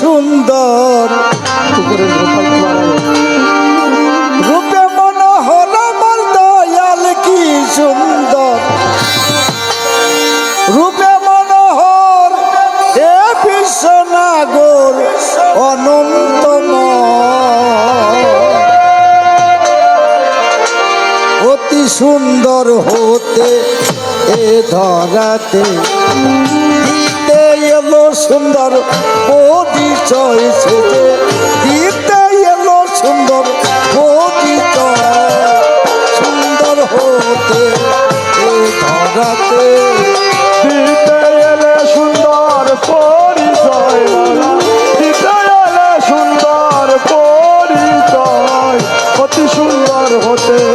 সুন্দর। উপরে গোপাল রূপে মনোহর দয়াল কি সুন্দর। রূপে মনোহর, এ বিশ্বনাগর অনন্তম অতি সুন্দর হতে এ ধরাতে এলো সুন্দর পরিচয় সেজে। দিতে এলো সুন্দর পরিচয় সুন্দর হতে ধরাতে দিতে এলে সুন্দর পরিচয় দিতে এলে সুন্দর পরিচয় অতি সুন্দর হতে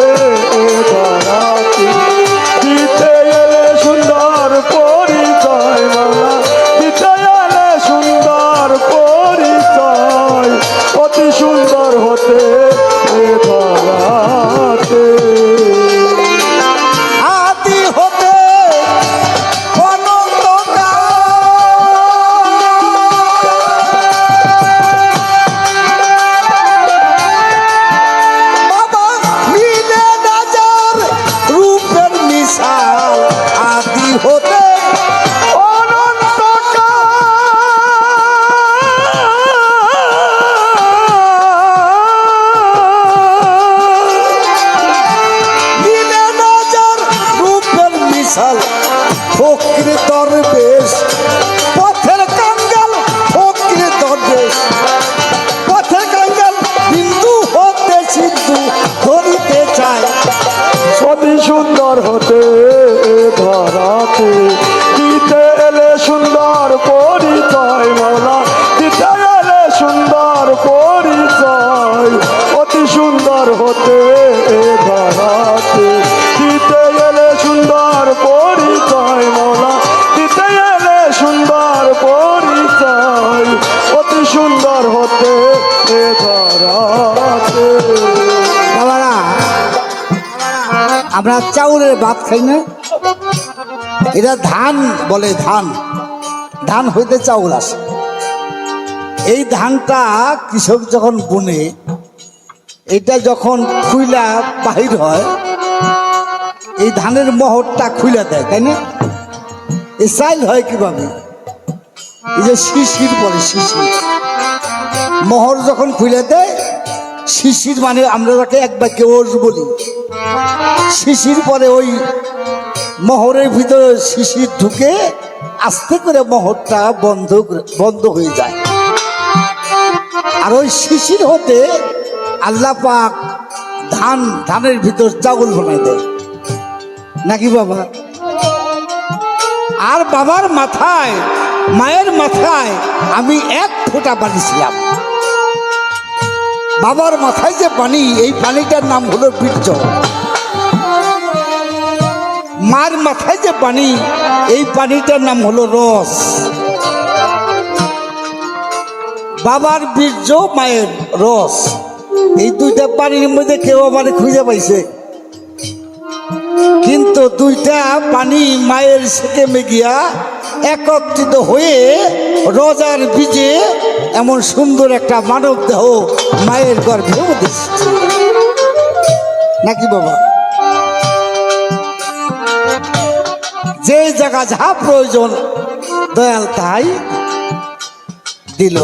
ধরিতে চায় অতি সুন্দর হতে ধরাতে দিতে এলে সুন্দর পরিচয়, মালা। দিতে এলে সুন্দর পরিচয়, অতি সুন্দর হতে ধরাতে দিতে এলে সুন্দর পরিচয়, মালা। দিতে এলে সুন্দর পরিচয়, অতি সুন্দর হতে ধরাতে আমরা চাউলের ভাত খাই না। এটা ধান বলে, ধান। ধান হইতে চাউল আসে। এই ধানটা কৃষক যখন বুনে, এটা যখন খুইলা বাহির হয়, এই ধানের মহরটা খুইলা দেয়, তাই না? এই চাইল হয় কীভাবে? এই যে শিশির পরে শিশির। মহর যখন খুলে দেয়, শিশির মানে আমরা তাকে এক বাক্যে ওষ বলি। শিশির পরে ওই মোহরের ভিতরে শিশির ঢুকে আস্তে করে মোহরটা বন্ধ বন্ধ হয়ে যায়। আর ওই শিশির হতে আল্লাহ পাক ধান ধানের ভিতর চাউল বানাই দেয়। নাকি বাবা? আর বাবার মাথায়, মায়ের মাথায় আমি এক ফোঁটা বানিয়েছিলাম বাবার মাথায় যে পানি, এই পানিটার নাম হলো বীর্য। মার মাথায় যে পানি, এই পানিটার নাম হলো রস। বাবার বীর্য মায়ের রস। এই দুইটা পানির মধ্যে কেউ আমার খুঁজে পাইছে। কিন্তু দুইটা পানি মায়ের সেকে মেগিয়া একত্রিত হয়ে রজার বীজে এমন সুন্দর একটা মানব দেহ মায়ের গর্ভে নাকি বাবা? যে জায়গা যা প্রয়োজন দয়াল তাই দিল।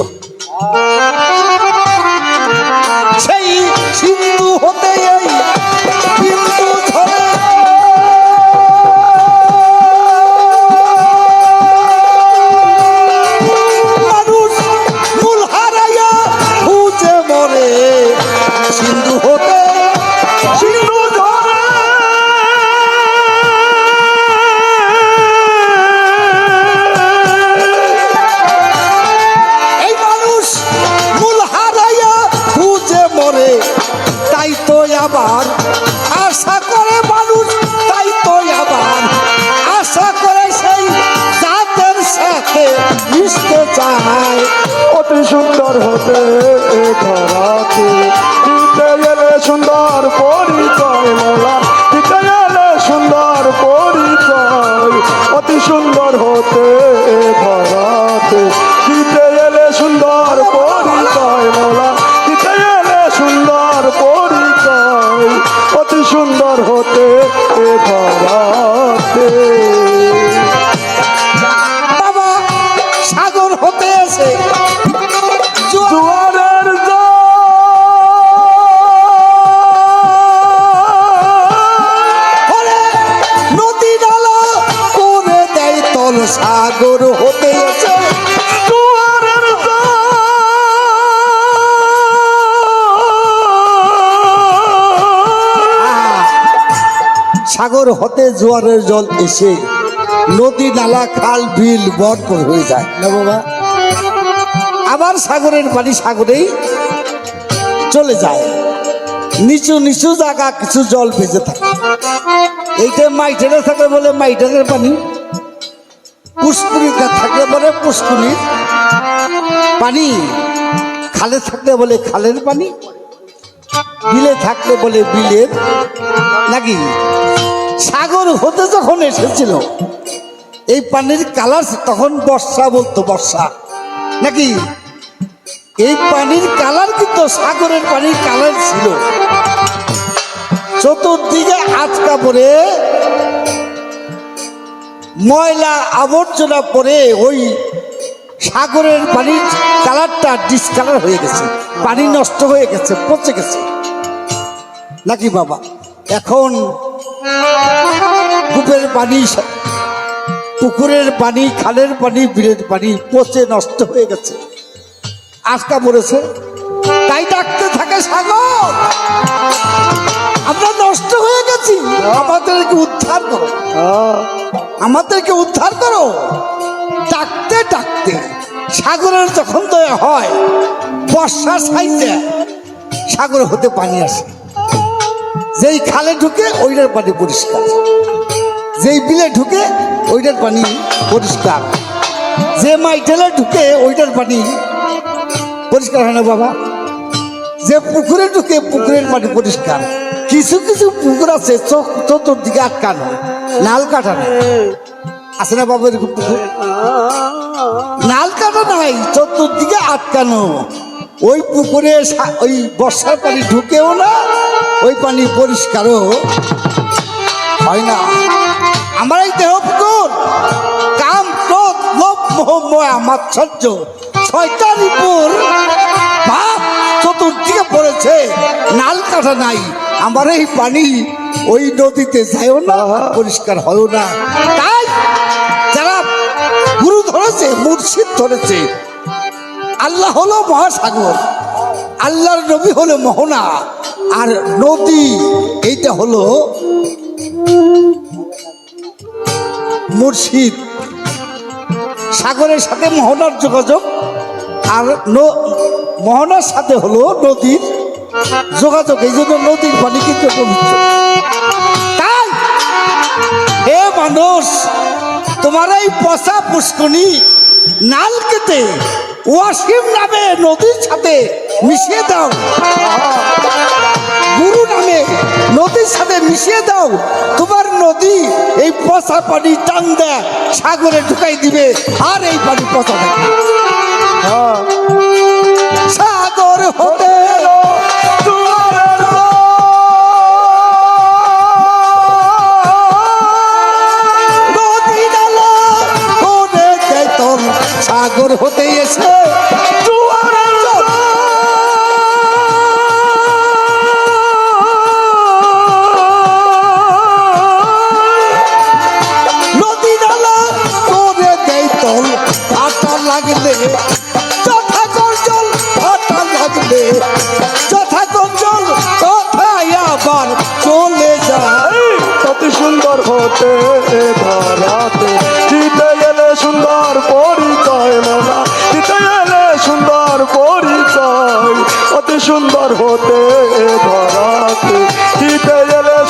জগতে ধরাতে দিতে এলে সুন্দর পরিচয় মোলা দিতে এলে সুন্দর পরিচয়, অতি সুন্দর হতে ধর সাগর হতে জোয়ারের জল এসে নদী, নালা, খাল, বিল ভরপুর হয়ে যায়। না বাবা? আবার সাগরের পানি সাগরেই চলে যায়। নিচু নিচু জায়গা, কিছু জল ভেজে থাকে। এইটা মাইটেরে থাকে বলে মাইটেরের পানি। পুষ্কুনিতে থাকলে বলে পুষ্কুনির পানি খালে থাকলে বলে খালের পানি। বিলে থাকলে বলে বিলের নাকি সাগর হতে যখন এসেছিল, এই পানির কালার তখন বর্ষা বলতো, বর্ষা। নাকি? এই পানির কালার কিন্তু সাগরের পানির কালার ছিল। চতুর্দিকে আটকা পড়ে, ময়লা আবর্জনা পরে ওই সাগরের পানির কালারটা ডিসকালার হয়ে গেছে। পানি নষ্ট হয়ে গেছে, পচে গেছে। নাকি বাবা? এখন কূপের পানি, পুকুরের পানি, খালের পানি, বিলের পানি পচে নষ্ট হয়ে গেছে। আটকা পড়েছে। তাই ডাকতে থাকে সাগর। আমরা নষ্ট হয়ে গেছি। আমাদেরকে উদ্ধার করো। আমাদেরকে উদ্ধার করো। ডাকতে ডাকতে। সাগরের যখন দয়া হয় বর্ষার সাইজে সাগর হতে পানি আসে। যেই খালে ঢুকে ওইটার পানি পরিষ্কার। যেই বিলে ঢুকে ওইটার পানি পরিষ্কার। যে মাইটেলে ঢুকে ওইটার পানি পরিষ্কার হয় না বাবা? যে পুকুরে ঢুকে পুকুরের পানি পরিষ্কার। কিছু কিছু পুকুর আছে, চোখ চতুর্দিকে আটকানো, নাল কাটানো। আছে না বাবা এরকম পুকুর? নাল নাই চতুর্দিকে আটকানো। ওই পুকুরে ওই বর্ষার পানি ঢুকেও না ওই পানি পরিষ্কারও। হয় না। আমার এই দেহ পুকুর। কাম ক্রোধ লোভ মোহ ময়া মাৎসর্য ছয়টা রিপুর চতুর্দিকে পড়েছে নাল কাটা নাই। আমার এই পানি ওই নদীতে যায়ও না পরিষ্কার হয়ও না। গুরু ধরেছে, মুর্শিদ ধরেছে। আল্লাহ হলো মহাসাগর, আল্লাহর নবী হলো মোহনা, আর নদী, এইটা হলো মুর্শিদ। সাগরের সাথে মোহনার যোগাযোগ, আর মোহনার সাথে হলো নদীর যোগাযোগ, এই জন্য নদীর পানি কিন্তু পবিত্র। তাই, হে মানুষ তোমার এই পচা পুষ্কনি নাল কেটে ওয়াসিম নামে নদীর সাথে মিশিয়ে দাও। গুরু নামে নদীর সাথে মিশিয়ে দাও। তোমার নদী এই পচা পানি টান দেয় সাগরে ঢুকাই দিবে আর এই পানি পচা থাকবে সাগর হতে সাগর হতে এসে লাগলে সুন্দর হতে ধরাতে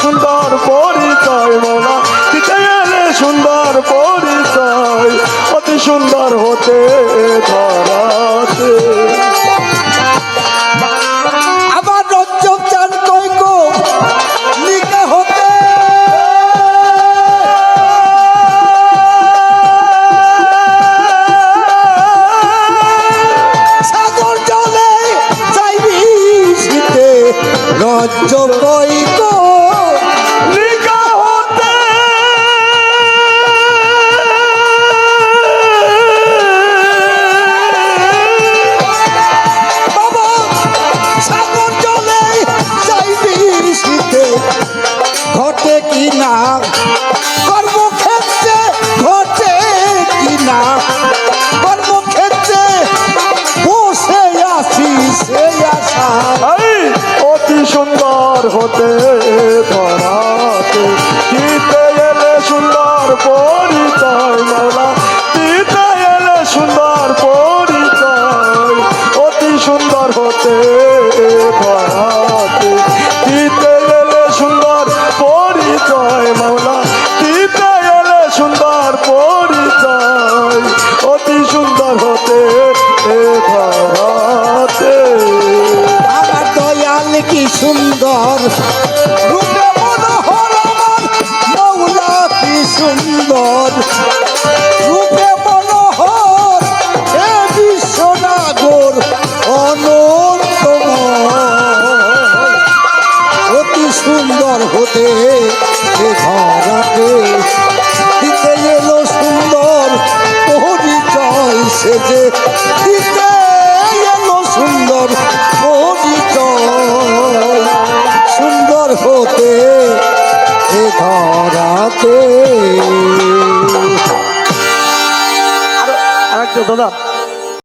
সুন্দর পরিচয় মোলা দিতে সুন্দর পরিচয়। অতি সুন্দর হতে ধরাতে